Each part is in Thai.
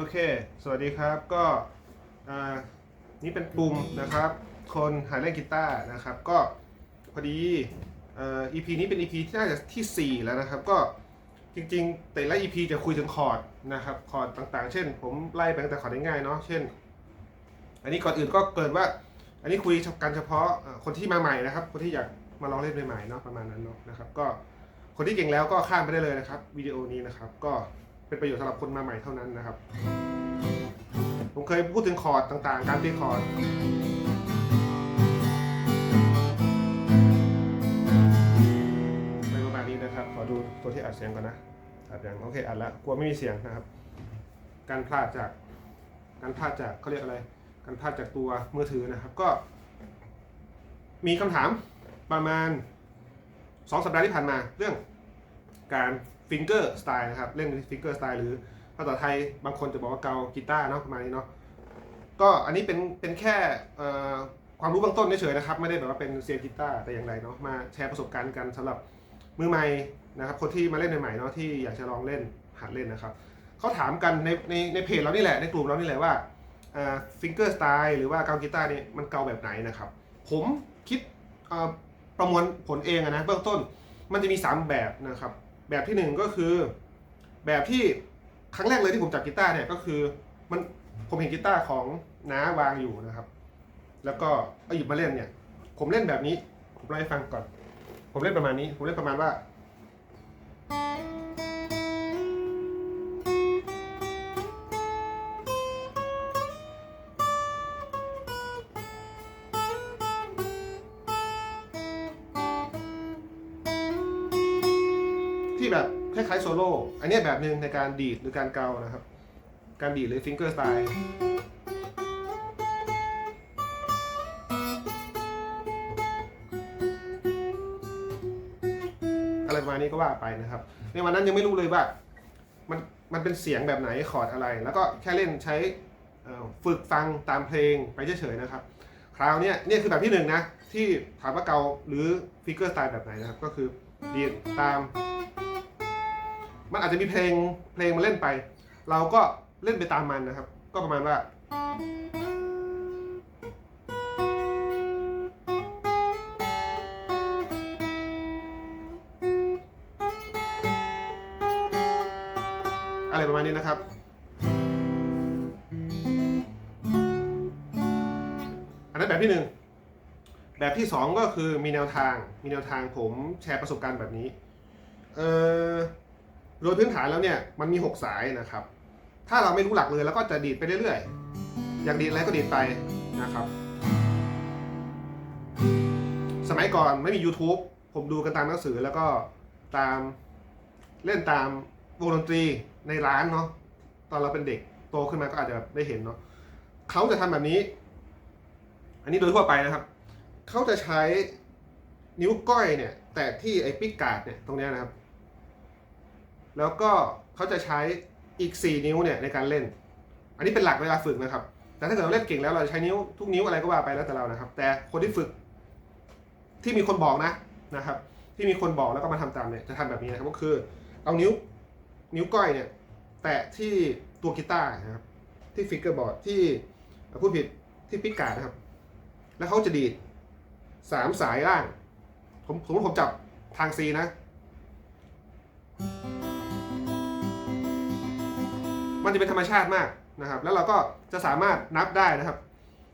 โอเค สวัสดีครับ ก็นี่เป็นปุ่มนะครับ คนหาเล่นกีตาร์นะครับ ก็พอดีอ่อ EP นี้เป็น EP ที่น่าจะที่ 4 แล้วนะครับ ก็จริงๆ แต่ละ EP จะคุยถึงคอร์ดนะครับ คอร์ดต่างๆ เช่น ผมไล่ไปตั้งแต่คอร์ดง่ายๆเนาะ เช่น อันนี้ก่อนอื่นก็เกิดว่า อันนี้คุยกันเฉพาะคนที่มาใหม่นะครับ คนที่อยากมาลองเล่นใหม่ๆเนาะประมาณนั้นเนาะนะครับ ก็คนที่เก่งแล้วก็ข้ามไปได้เลยนะครับวิดีโอนี้นะครับ ก็ เป็นประโยชน์สำหรับคนมาใหม่เท่านั้นนะครับ ผมเคยพูดถึงคอร์ดต่างๆ การตีคอร์ดในประมาณนี้นะครับ ขอดูตัวที่อัดเสียงก่อนนะ อัดยังโอเคอัดแล้ว กลัวไม่มีเสียงนะครับ การพลาดจาก การพลาดจากเขาเรียกอะไร การพลาดจากตัวมือถือนะครับ ก็ มีคำถามประมาณ2สัปดาห์ที่ผ่านมาเรื่องการ ฟิงเกอร์สไตล์นะครับเล่นฟิงเกอร์สไตล์หรือภาษาไทยบางคนจะบอกว่าเกากีตาร์เนาะประมาณนี้เนาะก็อันนี้เป็นเป็นแค่ความรู้เบื้องต้นเฉยๆนะครับ ไม่ได้แบบว่าเป็นเซียนกีตาร์แต่อย่างไรเนาะมาแชร์ประสบการณ์กันสำหรับมือใหม่นะครับ คนที่มาเล่นใหม่ๆเนาะที่อยากจะลองเล่นหัดเล่นนะครับเขาถามกันในในในเพจเรานี่แหละในกลุ่มเรานี่แหละว่าฟิงเกอร์สไตล์หรือว่าเกากีตาร์นี่มันเกาแบบไหนนะครับ ผมคิดประมวลผลเองนะเบื้องต้นมันจะมี 3 แบบนะครับ แบบที่หนึ่งก็คือ แบบที่ครั้งแรกเลยที่ผมจับกีตาร์เนี่ยก็คือมันผมเห็นกีตาร์ของน้าวางอยู่นะครับ แล้วก็เอาหยิบมาเล่นเนี่ย ผมเล่นแบบนี้ ผมเล่าให้ฟังก่อน ผมเล่นประมาณนี้ ผมเล่นประมาณว่า โซโล่อันนี้แบบหนึ่งในการดีดหรือการเกานะครับ การดีดหรือฟิงเกอร์สไตล์อะไรประมาณนี้ก็ว่าไปนะครับ ในวันนั้นยังไม่รู้เลยว่ามันมันเป็นเสียงแบบไหนคอร์ดอะไร แล้วก็แค่เล่นใช้ฝึกฟังตามเพลงไปเฉยๆนะครับ คราวนี้เนี่ยคือแบบที่หนึ่งนะ ที่ถามว่าเกาหรือฟิกเกอร์สไตล์แบบไหนนะครับ ก็คือดีดตาม มันอาจจะมีเพลงเพลงมาเล่นไป เราก็เล่นไปตามมันนะครับ ก็ประมาณว่า อะไรประมาณนี้นะครับ อันนั้นแบบที่หนึ่งแบบที่สองก็คือมีแนวทางมีแนวทางผมแชร์ประสบการณ์แบบนี้ เออ โดยพื้นฐานแล้วเนี่ยมันมี 6 สายนะครับ ถ้าเราไม่รู้หลักเลยแล้วก็จะดีดไปเรื่อยๆ อยากดีดอะไรก็ดีดไปนะครับ สมัยก่อนไม่มี YouTube ผมดูกันตามหนังสือแล้วก็ตามเล่นตามวงดนตรีในร้านเนาะตอนเราเป็นเด็กโตขึ้นมาก็อาจจะได้เห็นเนาะเขาจะทำแบบนี้ อันนี้โดยทั่วไปนะครับ เขาจะใช้นิ้วก้อยเนี่ย แตะที่ไอ้ปิกการ์ดเนี่ยตรงเนี้ยนะครับ แล้วก็เขาจะใช้อีก 4 นิ้วเนี่ยในการเล่น อันนี้เป็นหลักเวลาฝึกนะครับ แต่ถ้าเกิดเราเล่นเก่งแล้วเราจะใช้นิ้วทุกนิ้วอะไรก็ว่าไปแล้วแต่เรานะครับ แต่คนที่ฝึกที่มีคนบอกนะนะครับ ที่มีคนบอกแล้วก็มาทำตามเนี่ยจะทำแบบนี้นะครับก็คือ เอานิ้วนิ้วก้อยเนี่ยแตะที่ตัวกีตาร์นะครับที่ฟิกเกอร์บอร์ดที่เอ่อพูดผิดที่ปิกการ์ดนะครับ แล้วเขาจะดีดสามสายล่าง ผมสมผมจับทาง C นะ มันจะเป็นธรรมชาติมากนะครับ แล้วเราก็จะสามารถนับได้นะครับ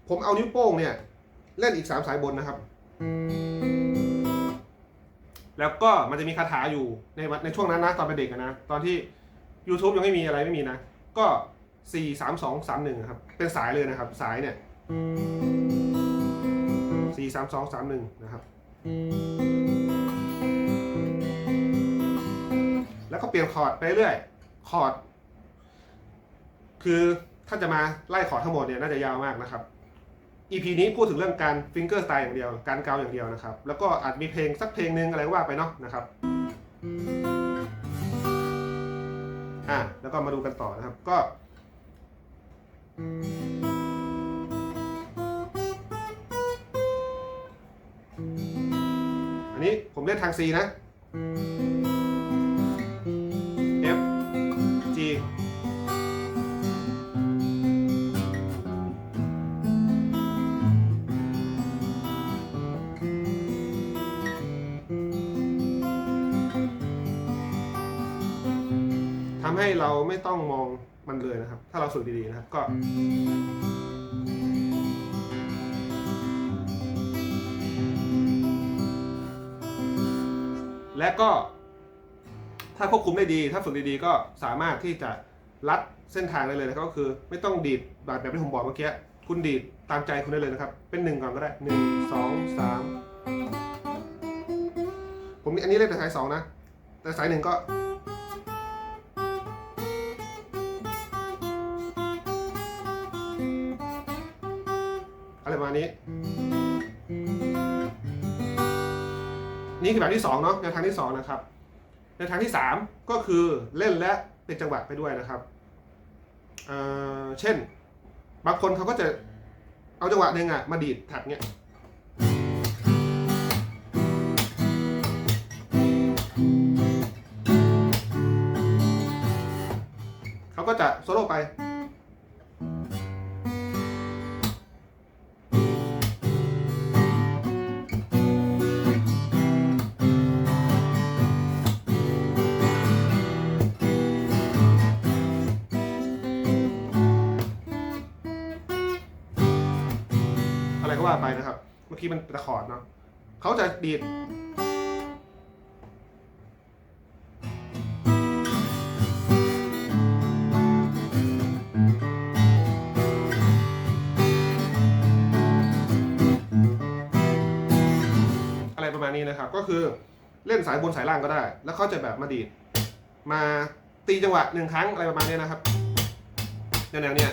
ผมเอานิ้วโป้งเนี่ยเล่นอีก 3 สายบนนะครับ แล้วก็มันจะมีคาถาอยู่ในในช่วงนั้นนะตอนเป็นเด็กนะ ตอนที่ YouTube ยังไม่มีอะไรไม่มีนะ ก็ 4 3 2 3 1ครับ เป็นสายเลยนะครับ สายเนี่ย 4 3 2 3 1 นะครับ แล้วก็เปลี่ยนคอร์ดไปเรื่อย คอร์ด คือถ้าจะมาไล่คอทั้งหมดเนี่ยน่าจะยาวมากนะครับ EP นี้พูดถึงเรื่องการฟิงเกอร์สไตล์อย่างเดียว การเกาอย่างเดียวนะครับ แล้วก็อาจมีเพลงสักเพลงหนึงอะไรก็ว่าไปเนาะนะครับอะแล้วก็มาดูกันต่อนะครับก็อันนี้ผมเล่นทาง C นะ ให้เราไม่ต้องมองมันเลยนะครับ ถ้าเราฝึกดีๆนะครับก็และก็ถ้าควบคุมได้ดี ถ้าฝึกดีๆ ก็สามารถที่จะลัดเส้นทางได้เลยนะครับก็คือไม่ต้องดีดแบบแบบที่ผมบอกเมื่อกี้คุณดีดตามใจคุณได้เลยนะครับ เป็นหนึ่งก่อนก็ได้หนึ่งสองสามผมอันนี้เล่นแต่สายสองนะ แต่สายหนึ่งก็ นี่คือแบบที่สองเนาะแนวทางที่สองนะครับแนวทางที่สามก็คือเล่นและเป็นจังหวะไปด้วยนะครับเเช่น บางคนเขาก็จะเอาจังหวะหนึ่งอะมาดีดถัดเนี่ยเขาก็จะโซโล่ไป นะครับเมื่มันตะขอดเนาะเขาจะดีดอะไรประมาณนี้นะครับ ก็คือเล่นสายบนสายล่างก็ได้ แล้วเขาจะแบบมาดีดมาตีจังหวะหนึ่งครั้งอะไรประมาณนี้นะครับแนวๆเนี้ย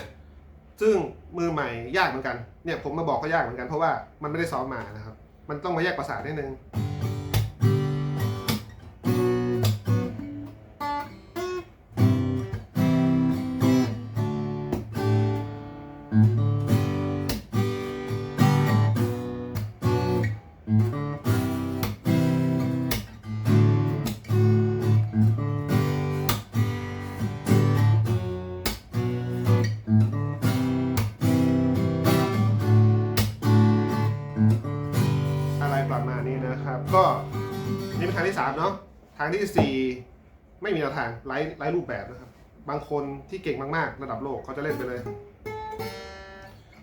ซึ่ง มือใหม่ยากเหมือนกันเนี่ยผมมาบอกก็ยากเหมือนกันเพราะว่ามันไม่ได้ซ้อมมานะครับ มันต้องมาแยกประสาทนิดนึงางที่สี่ไม่มีแนวทางไร้ไร้รูปแบบนะครับ บางคนที่เก่งมากๆ ระดับโลกเขาจะเล่นไปเลย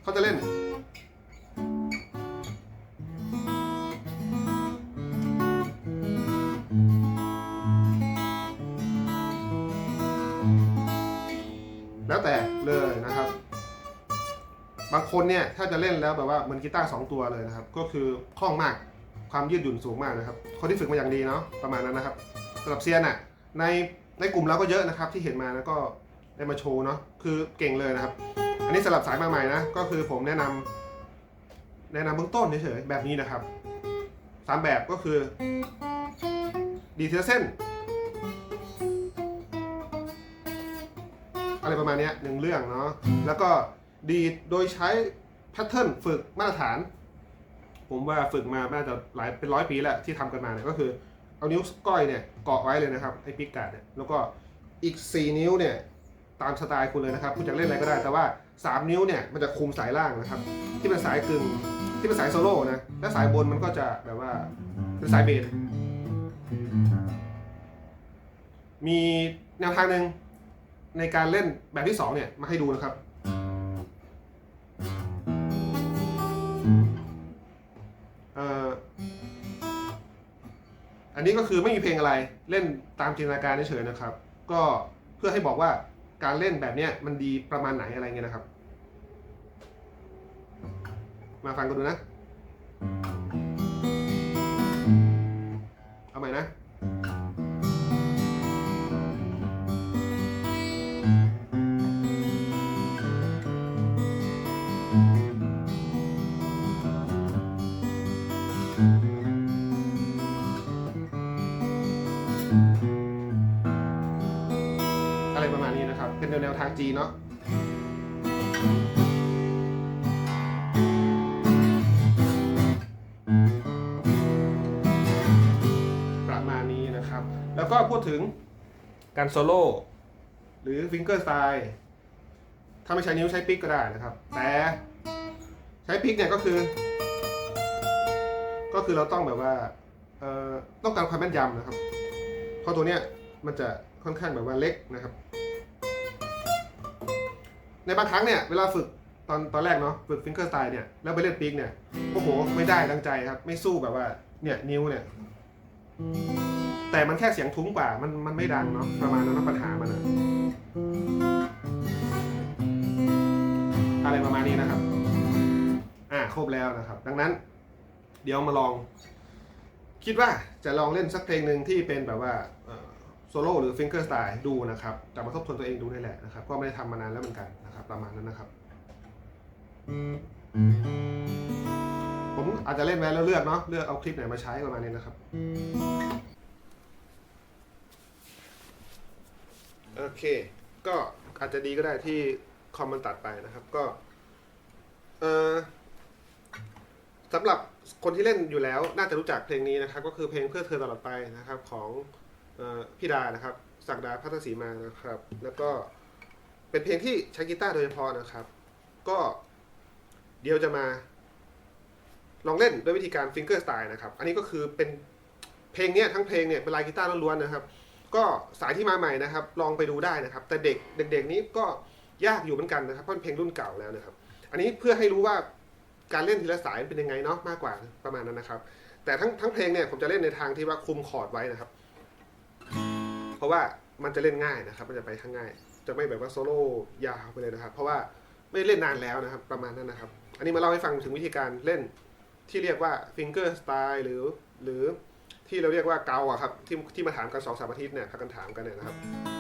เขาจะเล่น แล้วแต่เลยนะครับ บางคนเนี่ย ถ้าจะเล่นแล้วแบบว่าเหมือนกีตาร์สองตัวเลยนะครับ ก็คือคล่องมาก ความยืดหยุ่นสูงมากนะครับ คนที่ฝึกมาอย่างดีเนาะประมาณนั้นนะครับสำหรับเซียนอะในในกลุ่มเราก็เยอะนะครับที่เห็นมาแล้วก็ได้มาโชว์เนาะคือเก่งเลยนะครับ อันนี้สำหรับสายมาใหม่นะก็คือผมแนะนำแนะนำเบื้องต้นเฉยๆแบบนี้นะครับสามแบบก็คือ ดีเทลเส้น อะไรประมาณนี้หนึ่งเรื่องเนาะแล้วก็ดีดโดยใช้แพทเทิร์นฝึกมาตรฐาน ผมว่าฝึกมาน่าจะหลายเป็นร้อยปีแล้วที่ทำกันมาเนี่ยก็คือเอานิ้วก้อยเนี่ยเกาะไว้เลยนะครับไอ้ปิกการ์ดเนี่ยแล้วก็อีก 4 นิ้วเนี่ยตามสไตล์คุณเลยนะครับคุณจะเล่นอะไรก็ได้แต่ว่า 3 นิ้วเนี่ยมันจะคุมสายล่างนะครับ ที่เป็นสายกึ่งที่เป็นสายโซโล่นะและสายบนมันก็จะแบบว่าเป็นสายเบสมีแนวทางหนึ่งในการเล่นแบบที่สองเนี่ยมาให้ดูนะครับ อันนี้ก็คือไม่มีเพลงอะไรเล่นตามจินตนาการเฉยๆนะครับ ก็เพื่อให้บอกว่าการเล่นแบบเนี้ยมันดีประมาณไหนอะไรเงี้ยนะครับ มาฟังกันดูนะ เอาใหม่นะ เป็นแนวๆทางจีเนาะประมาณนี้นะครับ แล้วก็พูดถึงการโซโล่หรือฟิงเกอร์สไตล์ถ้าไม่ใช้นิ้วใช้ปิกก็ได้นะครับ แต่ใช้ปิกเนี่ยก็คือ ก็คือเราต้องแบบว่าต้องการความแม่นยำนะครับ เพราะตัวเนี้ยมันจะค่อนข้างแบบว่าเล็กนะครับ ในบางครั้งเนี่ยเวลาฝึกตอนตอนแรกเนาะฝึกฟิงเกอร์สไตล์เนี่ยแล้วไปเล่นปีกเนี่ยโอ้โหไม่ได้ดังใจครับ ไม่สู้แบบว่าเนี่ยนิ้วเนี่ยแต่มันแค่เสียงทุ้มกว่ามันมันไม่ดังเนาะประมาณนั้นปัญหามันอะอะไรประมาณนี้นะครับ อ่าครบแล้วนะครับ ดังนั้น เดี๋ยวมาลอง คิดว่าจะลองเล่นสักเพลงหนึ่งที่เป็นแบบว่าโซโล่หรือฟิงเกอร์สไตล์ดูนะครับกลับมาทบทวนตัวเองดูนี่แหละนะครับ ก็ไม่ได้ทำมานานแล้วเหมือนกัน นะครับ ประมาณนั้นนะครับ ผมอาจจะเล่นไว้แล้วเลือกเนาะเลือกเอาคลิปไหนมาใช้ประมาณนี้นะครับโอเค ก็อาจจะดีก็ได้ที่คอมมันตัดไปนะครับ ก็เออสำหรับคนที่เล่นอยู่แล้วน่าจะรู้จักเพลงนี้นะครับ ก็คือเพลงเพื่อเธอตลอดไปนะครับ ของออพี่ดานะครับ ศักดาพัทศรีมานะครับ แล้วก็ เป็นเพลงที่ใช้กีตาร์โดยเฉพาะนะครับ ก็เดี๋ยวจะมา ลองเล่นด้วยวิธีการฟิงเกอร์สไตล์นะครับ อันนี้ก็คือเป็นเพลงเนี้ยทั้งเพลงเนี่ยเป็นลายกีตาร์ล้วนๆนะครับ ก็สายที่มาใหม่นะครับ ลองไปดูได้นะครับ แต่เด็กเด็ก ๆ นี้ก็ยากอยู่เหมือนกันนะครับ เพราะเป็นเพลงรุ่นเก่าแล้วนะครับ อันนี้เพื่อให้รู้ว่าการเล่นทีละสายเป็นยังไงเนาะมากกว่าประมาณนั้นนะครับ แต่ทั้งทั้งเพลงเนี่ยผมจะเล่นในทางที่ว่าคุมคอร์ดไว้นะครับ เพราะว่ามันจะเล่นง่ายนะครับ มันจะไปข้างง่าย จะไม่แบบว่าโซโล่ยาวไปเลยนะครับ เพราะว่าไม่เล่นนานแล้วนะครับ ประมาณนั้นนะครับ อันนี้มาเล่าให้ฟังถึงวิธีการเล่นที่เรียกว่าฟิงเกอร์สไตล์หรือหรือที่เราเรียกว่าเกาอะครับที่ที่มาถามกันสองสามอาทิตย์เนี่ยพากันถามกันเนี่ยนะครับ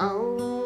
จ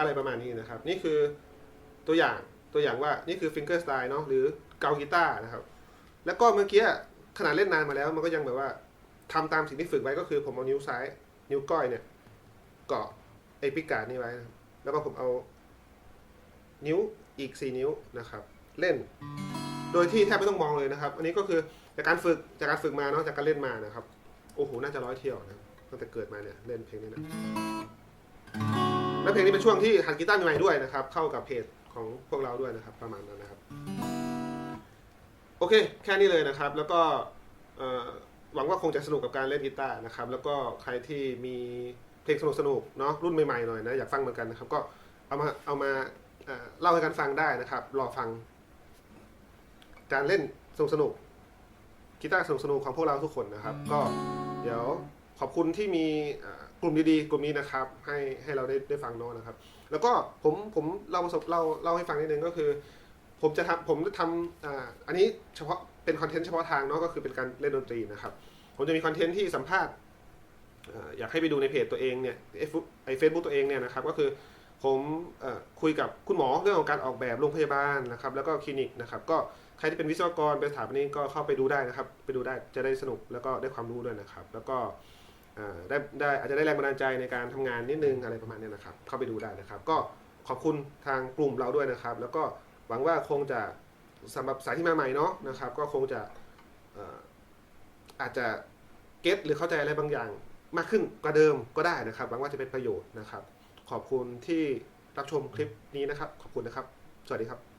อะไรประมาณนี้นะครับ นี่คือตัวอย่างตัวอย่างว่านี่คือฟิงเกอร์สไตล์เนาะหรือเกากีตาร์นะครับ แล้วก็เมื่อกี้ขนาดเล่นนานมาแล้ว มันก็ยังแบบว่าทำตามสิ่งที่ฝึกไว้ก็คือผมเอานิ้วซ้าย นิ้วก้อยเนี่ยเกาะไอ้พิการดนี่ไว้นะแล้วก็ผมเอา นิ้วอีก 4 นิ้วนะครับ เล่น โดยที่แทบไม่ต้องมองเลยนะครับ อันนี้ก็คือจากการฝึกจากการฝึกมาเนาะจากการเล่นมานะครับ โอ้โห น่าจะร้อยเที่ยวนะตั้งแต่เกิดมาเนี่ย เล่นเพลงนี้นะ และเพลงนี้เป็นช่วงที่หัดกีตาร์ใหม่ๆด้วยนะครับ เข้ากับเพจของพวกเราด้วยนะครับ ประมาณนั้นนะครับ โอเค แค่นี้เลยนะครับ แล้วก็หวังว่าคงจะสนุกกับการเล่นกีตาร์นะครับ แล้วก็ใครที่มีเพลงสนุกๆเนาะรุ่นใหม่ๆหน่อยนะอยากฟังเหมือนกันนะครับ ก็เอามาเอามาเล่าให้กันฟังได้นะครับ รอฟัง การเล่นสนุกสนุกกีตาร์สนุกสนุกของพวกเราทุกคนนะครับ ก็เดี๋ยวขอบคุณที่มี กลุ่มดีๆ กลุ่มนี้นะครับ ให้ให้เราได้ได้ฟังเนาะนะครับ แล้วก็ผมผมเล่าประสบเล่าเล่าให้ฟังนิดนึงก็คือ ผมจะทำผมจะทำอ่าอันนี้เฉพาะเป็นคอนเทนต์เฉพาะทางเนาะก็คือเป็นการเล่นดนตรีนะครับ ผมจะมีคอนเทนต์ที่สัมภาษณ์อยากให้ไปดูในเพจตัวเองเนี่ยไอเฟซบุ๊กตัวเองเนี่ยนะครับก็คือผมอคุยกับคุณหมอเรื่องของการออกแบบโรงพยาบาลนะครับแล้วก็คลินิกนะครับก็ใครที่เป็นวิศวกรเป็นสถาปนิกก็เข้าไปดูได้นะครับ ไปดูได้จะได้สนุกแล้วก็ได้ความรู้ด้วยนะครับ แล้วก็ ได้ได้อาจจะได้แรงบันดาลใจในการทำงานนิดนึงอะไรประมาณนี้นะครับ เข้าไปดูได้นะครับ ก็ขอบคุณทางกลุ่มเราด้วยนะครับ แล้วก็หวังว่าคงจะสำหรับสายที่มาใหม่เนาะนะครับ ก็คงจะอาจจะเก็ตหรือเข้าใจอะไรบางอย่างมากขึ้นกว่าเดิมก็ได้นะครับหวังว่าจะเป็นประโยชน์นะครับ ขอบคุณที่รับชมคลิปนี้นะครับ ขอบคุณนะครับ สวัสดีครับ